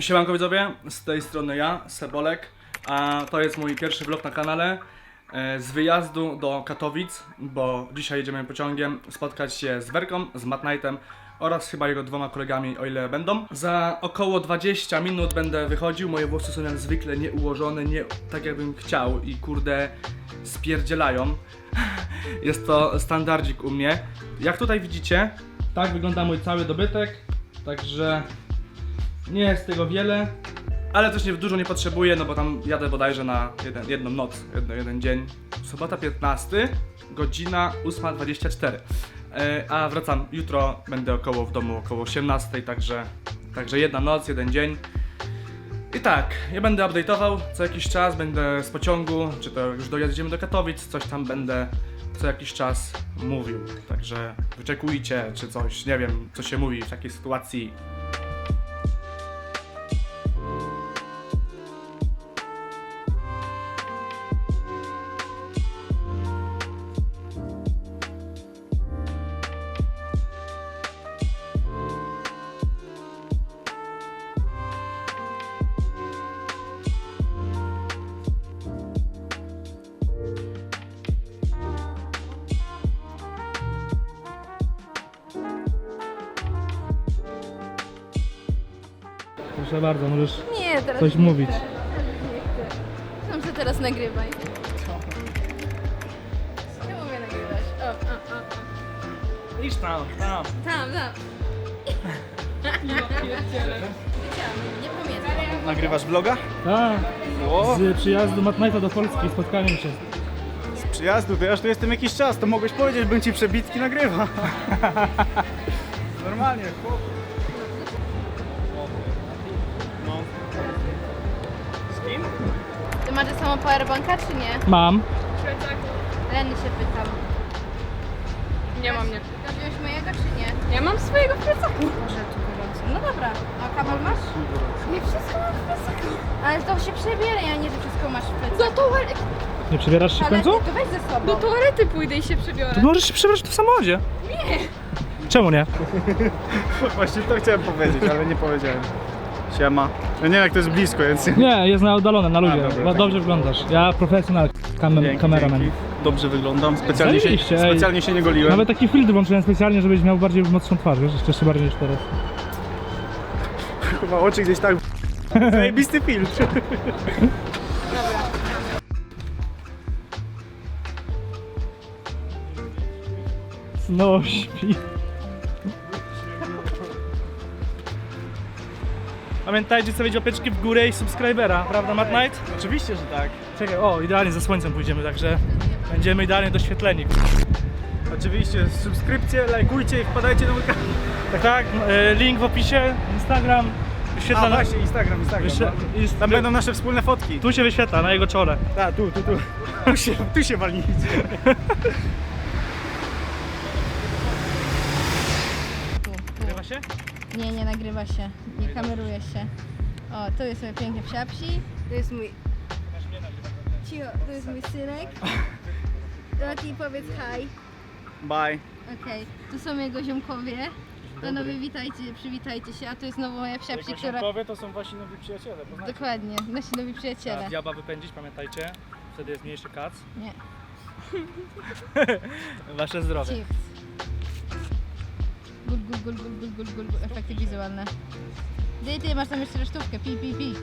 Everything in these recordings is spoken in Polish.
Siemanko widzowie, z tej strony ja, Sebolek, a to jest mój pierwszy vlog na kanale e, z wyjazdu do Katowic, bo dzisiaj jedziemy pociągiem spotkać się z Werką, z Matt Knightem oraz chyba jego dwoma kolegami, o ile będą. Za około 20 minut będę wychodził, moje włosy są jak zwykle nieułożone, nie tak jakbym chciał i kurde spierdzielają. Jest to standardzik u mnie. Jak tutaj widzicie, tak wygląda mój cały dobytek, także nie jest tego wiele, ale też nie, dużo nie potrzebuję, no bo tam jadę bodajże na jeden, jedną noc, jedno, jeden dzień. Sobota 15, godzina 8.24. E, a wracam jutro, będę około w domu około 18, także, także jedna noc, jeden dzień. I tak, ja będę update'ował co jakiś czas, będę z pociągu, czy to już dojedziemy do Katowic, coś tam będę co jakiś czas mówił. Także wyczekujcie, czy coś, nie wiem, co się mówi w takiej sytuacji. Proszę bardzo, możesz Nie, teraz coś nie mówić. chcę. Nie chcę. Tam się teraz nagrywaj. Nie mówię nagrywać. O, o, o, o. Idź tam, tam. Tam, tam. Wiedziałam, nie pamiętam. Nagrywasz vloga? Tak, O, z przyjazdu Knighta do Polski, spotkaniem się. z przyjazdu, to ja już tu jestem jakiś czas, to mogłeś powiedzieć, bym ci przebitki nagrywa. Normalnie, chłop. Sobą powerbanka, czy nie? Mam. Leny się pytam. Nie mam, nie. Wziąłeś mojego, czy nie? Ja mam swojego w plecaku. Może tu gorąco. No dobra. A kabel masz? Nie wszystko mam w plecaku. Ale to się przebiera, ja nie, że wszystko masz w plecaku. Do toalety, Nie przebierasz się w Ale końcu? to weź ze sobą. do toalety pójdę i się przebiorę. To możesz się przebrać w samochodzie. Nie. Czemu nie? Właśnie to chciałem powiedzieć, ale nie powiedziałem. Siema. Ja nie wiem jak to jest blisko, więc... Nie, jest na oddalone, na ludzie. A, dobra, Bo. Dobrze wyglądasz. Ja profesjonal, kam Dzięki, kameraman. dzięki. Dobrze wyglądam, specjalnie się, Zajebiście, ej. specjalnie się nie goliłem. Nawet taki filtr włączyłem specjalnie, żebyś miał bardziej mocną twarz, wiesz, jeszcze bardziej niż teraz. Chyba oczy gdzieś tak... Zajebisty filtr. No śpi. Pamiętajcie sobie łapeczki w górę i subskrybera, prawda Matt Knight? Oczywiście, że tak. Czekaj, o, idealnie ze słońcem pójdziemy, także będziemy idealnie doświetleni. Oczywiście, subskrypcje, lajkujcie i wpadajcie do mój kanał. Tak, tak, e, link w opisie, Instagram, A wyświetla na... właśnie, Instagram, Instagram. Wyświe... no. Tam będą nasze wspólne fotki. Tu się wyświetla, na jego czole. A, tu, tu, tu. Tu się, tu się walnijcie. Nagrywa się? Nie, nie nagrywa się. Nie kameruje się. O, tu jest mój piękny psiapsi. Tu jest mój... Cicho, tu jest mój synek. Loti, powiedz hi. Bye. Okej, tu są jego ziomkowie. Panowie, witajcie, przywitajcie się. A tu jest znowu moja psiapsi, która... to są wasi nowi przyjaciele, poznacie. Dokładnie, nasi nowi przyjaciele. Diaba wypędzić, pamiętajcie. Wtedy jest mniejszy kac. Nie, Wasze zdrowie. chips. Gul, gul, gul, gul, gul, gul, gul, gul. efekty wizualne. Ty, ty, masz tam jeszcze resztówkę, pi, pi, pi.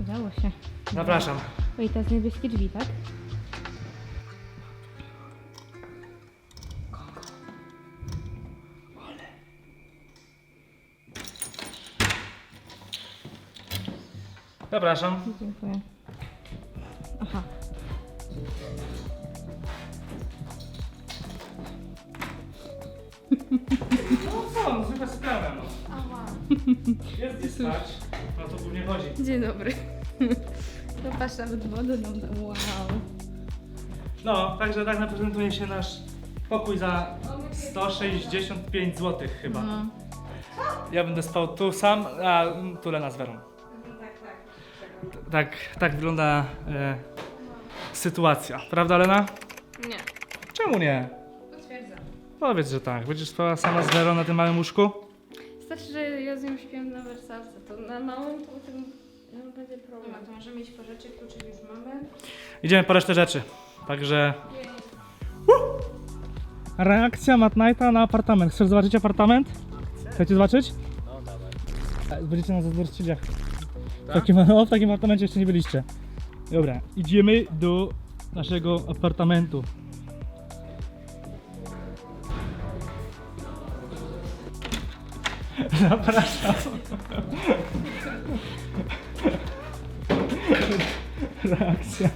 Udało się. Zapraszam. Oj, teraz niebieskie drzwi, tak? Zapraszam. Dziękuję. No co, no zwykła sprawa, no. Jest gdzie spać, no to głównie chodzi. Dzień dobry. Zobacz, nawet wodę nam. Wow. No, także tak zaprezentuje się nasz pokój za 165 zł chyba. No. Ja będę spał tu sam, a tu Lena z Werą. Tak, tak wygląda e, sytuacja, prawda Lena? Nie. Czemu nie? Powiedz, że tak. Będziesz spała sama z Werą na tym małym łóżku? Znaczy, że ja z nią śpiłem na wersawce, to na małą to tym no, będzie problem. Dobra, to możemy iść po rzeczy, kluczyk już mamy. Idziemy po resztę rzeczy. Także. Uh! Reakcja Matt Knighta na apartament. Chcesz zobaczyć apartament? Chcecie zobaczyć? No, dawaj. Będziecie na zazdrościć jak. W takim, no, w takim apartamencie jeszcze nie byliście. Dobra, idziemy do naszego apartamentu. Zapraszam. Reakcja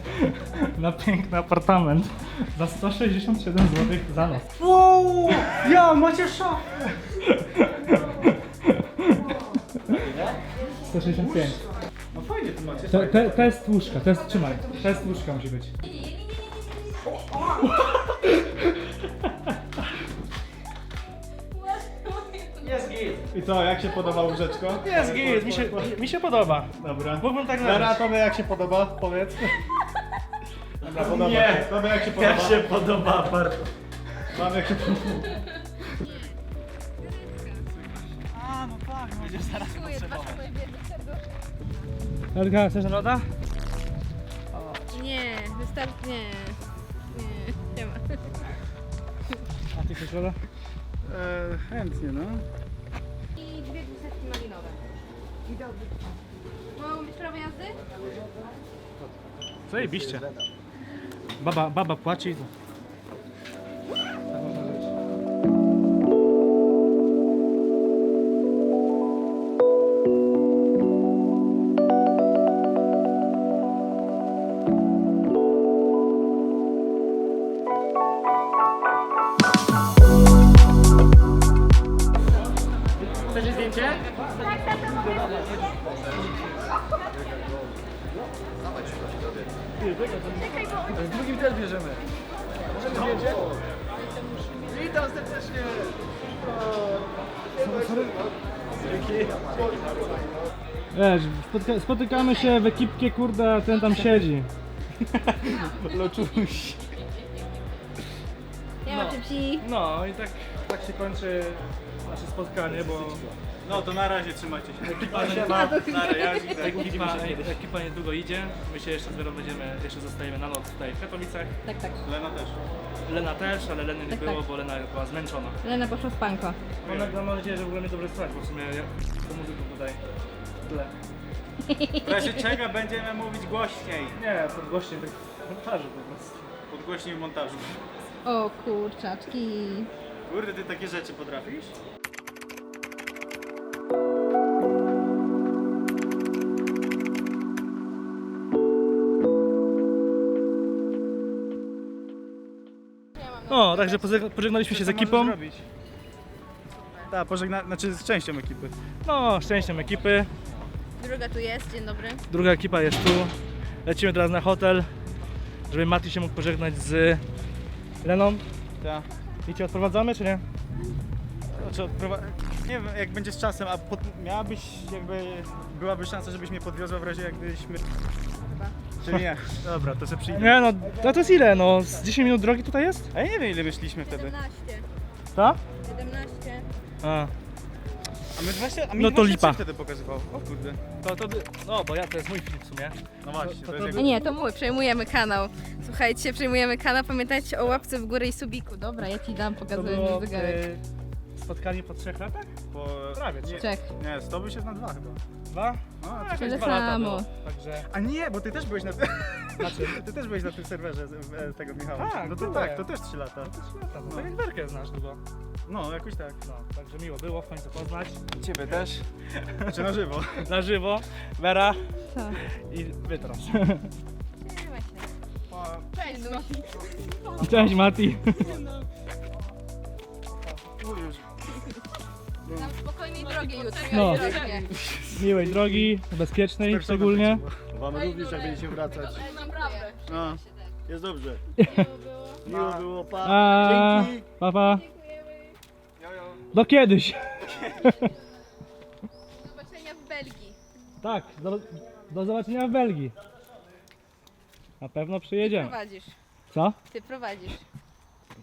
na piękny apartament za 167 zł za noc. Wow! Ja, macie szafę! 165. No fajnie tu macie. Te, te, test łóżka, test, trzymaj. Test łóżka musi być. I co, jak się podoba łóżeczko? Jest git, mi się, mi się podoba. Dobra. Mógłbym tak Dara, nazwać. tobie jak się podoba? Powiedz. Dobra, podoba Nie, tobie jak się podoba? podoba apartament. Mam jak się podoba. Elka, chcesz loda? Nie, wystarczy, nie. Nie, nie ma. A ty chcesz loda? E, chętnie, no. I dwie dwusetki malinowe. I dobry. Mogą być prawo jazdy? Zajebiście. Baba, baba płaci. W drugim też bierzemy. Witam serdecznie. Wiesz, spotyka, spotykamy się w ekipkie, kurde, a ten tam siedzi. Loczuś. No i tak, tak się kończy nasze spotkanie, bo No to na razie trzymajcie się. ekipa, Na razie. ekipa, ekipa niedługo idzie. My się jeszcze zbiorą będziemy, jeszcze zostajemy na noc tutaj w Katowicach. Tak, tak. Lena też. Lena też, ale Leny nie Tak, było, tak. bo Lena była zmęczona. Lena poszła w panko. Mam, mam nadzieję, że w ogóle mnie dobrze słychać, bo w sumie ja to muzyką tutaj tyle. W razie czego będziemy mówić głośniej. Nie, pod gościem tak w montażu po prostu. Podgłośniej w montażu. O kurczaczki. Kurde, ty takie rzeczy potrafisz? No, także pożegna- pożegnaliśmy się z ekipą. Tak, pożegna... znaczy z częścią ekipy. No, szczęściem ekipy. Druga tu jest, dzień dobry. Druga ekipa jest tu. Lecimy teraz na hotel, żeby Mati się mógł pożegnać z Leną. Tak. I cię odprowadzamy, czy nie? Znaczy, odprowa... Nie wiem, jak będzie z czasem, a pod... miałabyś jakby... Byłaby szansa, żebyś mnie podwiozła w razie jakbyśmy... Czy nie? Dobra, to se przyjdę. Nie no, no to jest ile? No, z 10 minut drogi tutaj jest? A ja nie wiem ile wyszliśmy wtedy. 17. Tak? 17. A, A my 20, a mi No to 23 lipa. wtedy pokazywał. O kurde. to, to, by- no bo ja, to jest mój film w sumie. No właśnie, To- to, to- jest nie, to mój, przejmujemy kanał. Słuchajcie, przejmujemy kanał. Pamiętajcie o łapce w górę i subiku. Dobra, ja ci dam, pokazuję mi zegarek. Spotkanie po trzech latach? Po... Prawie, Nie, Czek. nie, 100 by się na dwa chyba. Dwa? No, No, a jakoś Tyle dwa lata samo. było, Także, A nie, bo ty też byłeś na tym. znaczy, Ty też byłeś na tym serwerze z- e, tego Michała. Tak, no to byłem. tak, to też 3 lata. trzy lata, no tak jak Werkę znasz długo. No, jakoś tak. No, także miło było w końcu poznać. Ciebie też. Znaczy na żywo. Na żywo, Wera Co? i wy teraz. Cześć, no. Cześć Mati. Nam No. Drogie. Miłej drogi, bezpiecznej szczególnie. Wam również jak będziecie wracać. Naprawdę. No, jest dobrze. Miło było, pa. A, Dzięki. papa. Do kiedyś. Do zobaczenia w Belgii. Tak, do, do zobaczenia w Belgii. Na pewno przyjedziemy. Prowadzisz. Co? Ty prowadzisz.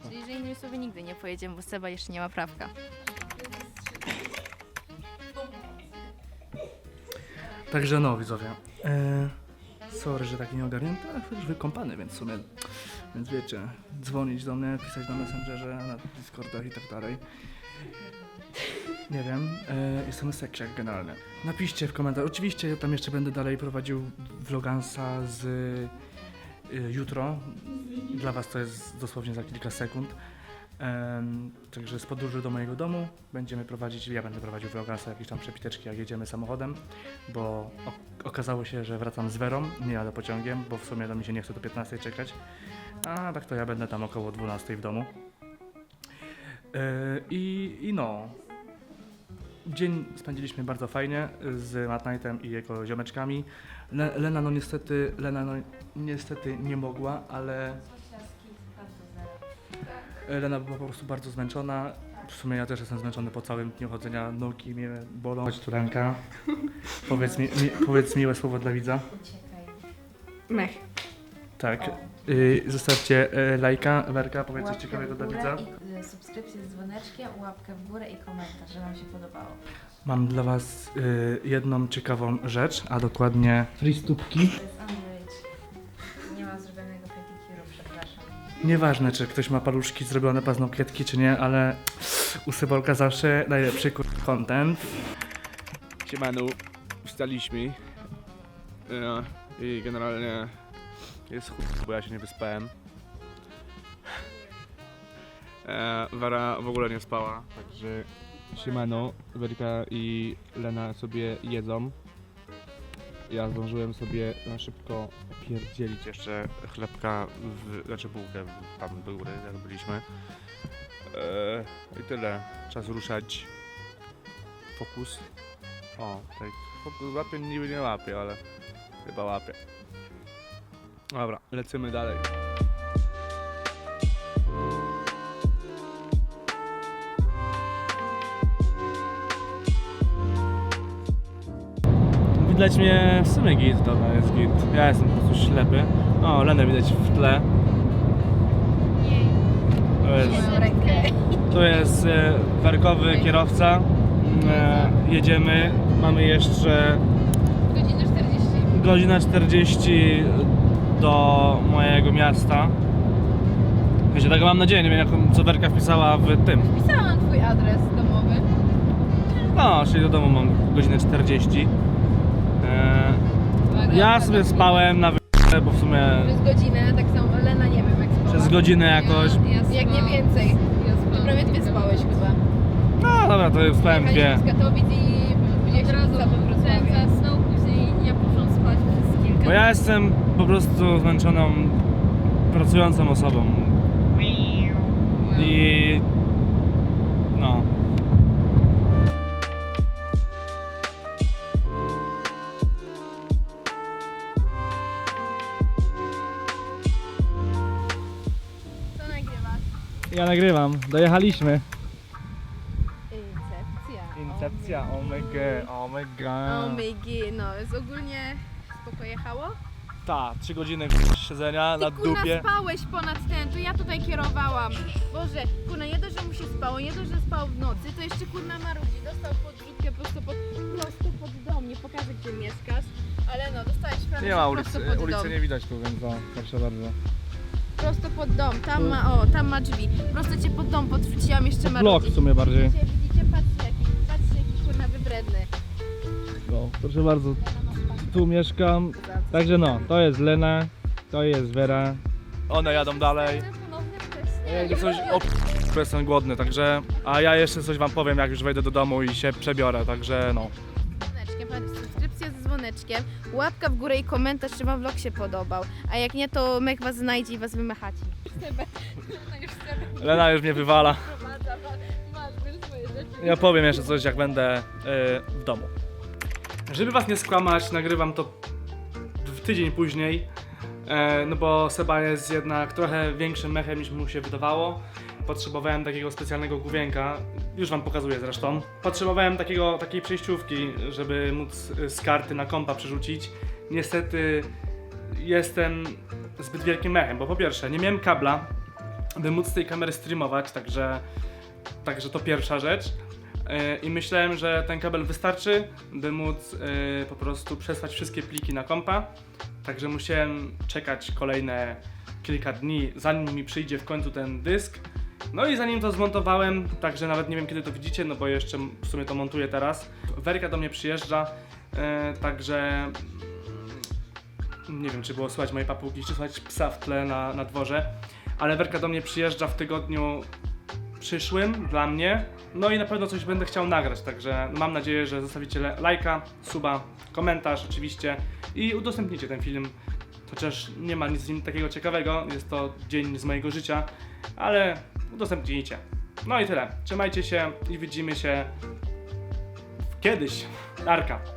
Czyli, że innymi słowy nigdy nie pojedziemy, bo Seba jeszcze nie ma prawka. Także no, widzowie. E, sorry, że taki nieogarnięty, ale już wykąpany, więc w sumie, więc wiecie, dzwonić do mnie, pisać na Messengerze, na Discordach i tak dalej. Nie wiem, e, jestem seksiak generalnie. Napiszcie w komentarzu. Oczywiście ja tam jeszcze będę dalej prowadził vlogansa z e, jutro. Dla was to jest dosłownie za kilka sekund. Także z podróży do mojego domu będziemy prowadzić, ja będę prowadził vlogasa, jakieś tam przepiteczki jak jedziemy samochodem, bo okazało się, że wracam z Werą, nie jadę pociągiem, bo w sumie to mi się nie chce do 15 czekać, a tak to ja będę tam około 12 w domu. E, I, I no, dzień spędziliśmy bardzo fajnie z Matt Knightem i jego ziomeczkami. Le, Lena no niestety, Lena no niestety nie mogła, ale Lena była po prostu bardzo zmęczona. W sumie ja też jestem zmęczony po całym dniu chodzenia, nogi mnie bolą. Chodź tu ręka. Powiedz, mi, mi, powiedz miłe słowo dla widza. Mech. Tak. Y, zostawcie y, lajka, Werka, powiedz coś Łapkę ciekawego w dla górę widza. i y, subskrypcję z dzwoneczkiem, łapkę w górę i komentarz, że Wam się podobało. Mam dla was y, jedną ciekawą rzecz, a dokładnie fristópki. To jest. Nieważne, czy ktoś ma paluszki zrobione, paznokietki, czy nie, ale u Sybolka zawsze najlepszy kur- content. Siemanu, wstaliśmy e, i generalnie jest chuj, bo ja się nie wyspałem. E, Wera w ogóle nie spała, także siemano, Werka i Lena sobie jedzą. Ja zdążyłem sobie na szybko pierdzielić jeszcze chlebka, w, znaczy bułkę tam góry, jak byliśmy. E, I tyle, czas ruszać. Fokus. O, tak. Fokus łapie, niby nie łapie, ale chyba łapie. Dobra, lecimy dalej. Widać mnie w sumie git, dobra, jest git. Ja jestem po prostu ślepy. O, Lenę widać w tle. To jest, to jest e, werkowy kierowca. E, jedziemy. Mamy jeszcze Godzina 40. godzina 40 do mojego miasta. Wiecie, tego mam nadzieję, nie wiem jaką co Werka wpisała w tym. Pisałam twój adres domowy. No, czyli do domu mam godzinę 40. Ja sobie spałem na wy... bo w sumie Przez godzinę, tak samo Lena nie wiem jak spała. przez godzinę jakoś. Jak nie więcej. Ja spałam. Prawie dwie spałeś chyba. No dobra, to spałem dwie. Jechaliśmy z Katowic i Od widzieliśmy razu w samym zasnął, później ja poszłam spać przez kilka Bo ja jestem po prostu zmęczoną, pracującą osobą. I... Ja nagrywam, dojechaliśmy. Incepcja. Incepcja, omega, omega. Omega, no jest ogólnie spoko jechało. Ta, trzy godziny siedzenia na Ty kurna dupie. spałeś ponad ten, to ja tutaj kierowałam. Boże, kurna, nie dość, że mu się spało, nie dość, że spał w nocy, to jeszcze kurna marudzi. Dostał podrzutkę prosto pod, prosto pod dom, nie pokażę gdzie mieszkasz, ale no, dostałeś prawie Nie ma ulicy, prosto pod ulicy nie widać tu, więc no, proszę bardzo. Prosto pod dom, tam ma, o, tam ma drzwi. Prosto cię pod dom podrzuciłam, jeszcze Blok marudzi. w sumie bardziej. Widzicie, widzicie, patrzcie jaki, patrzcie jaki kurna wybredny. No, proszę bardzo, tu mieszkam. Także no, to jest Lena, to jest Wera. One jadą dalej. Ja idę coś bo jestem głodny, także... A ja jeszcze coś wam powiem, jak już wejdę do domu i się przebiorę, także no. Dzwoneczkiem, łapka w górę i komentarz, czy wam vlog się podobał. A jak nie, to mech was znajdzie i was wymechaci. Lena już mnie wywala. Ja powiem jeszcze coś, jak będę y, w domu. Żeby was nie skłamać, nagrywam to w tydzień później. E, no bo Seba jest jednak trochę większym mechem niż mu się wydawało. Potrzebowałem takiego specjalnego główienka, już wam pokazuję zresztą. Potrzebowałem takiego, takiej przejściówki, żeby móc y, z karty na kompa przerzucić. Niestety jestem zbyt wielkim mechem, bo po pierwsze nie miałem kabla, by móc z tej kamery streamować, także, także to pierwsza rzecz. e, i myślałem, że ten kabel wystarczy, by móc e, po prostu przesłać wszystkie pliki na kompa. Także musiałem czekać kolejne kilka dni, zanim mi przyjdzie w końcu ten dysk. No i zanim to zmontowałem, także nawet nie wiem kiedy to widzicie, no bo jeszcze w sumie to montuję teraz. Werka do mnie przyjeżdża, e, także nie wiem, czy było słychać mojej papugi, czy słychać psa w tle na, na dworze, ale Werka do mnie przyjeżdża w tygodniu przyszłym dla mnie, no i na pewno coś będę chciał nagrać, także mam nadzieję, że zostawicie lajka, suba, komentarz oczywiście i udostępnicie ten film, chociaż nie ma nic w nim takiego ciekawego, jest to dzień z mojego życia, ale udostępnijcie. No i tyle, trzymajcie się i widzimy się kiedyś. Arka.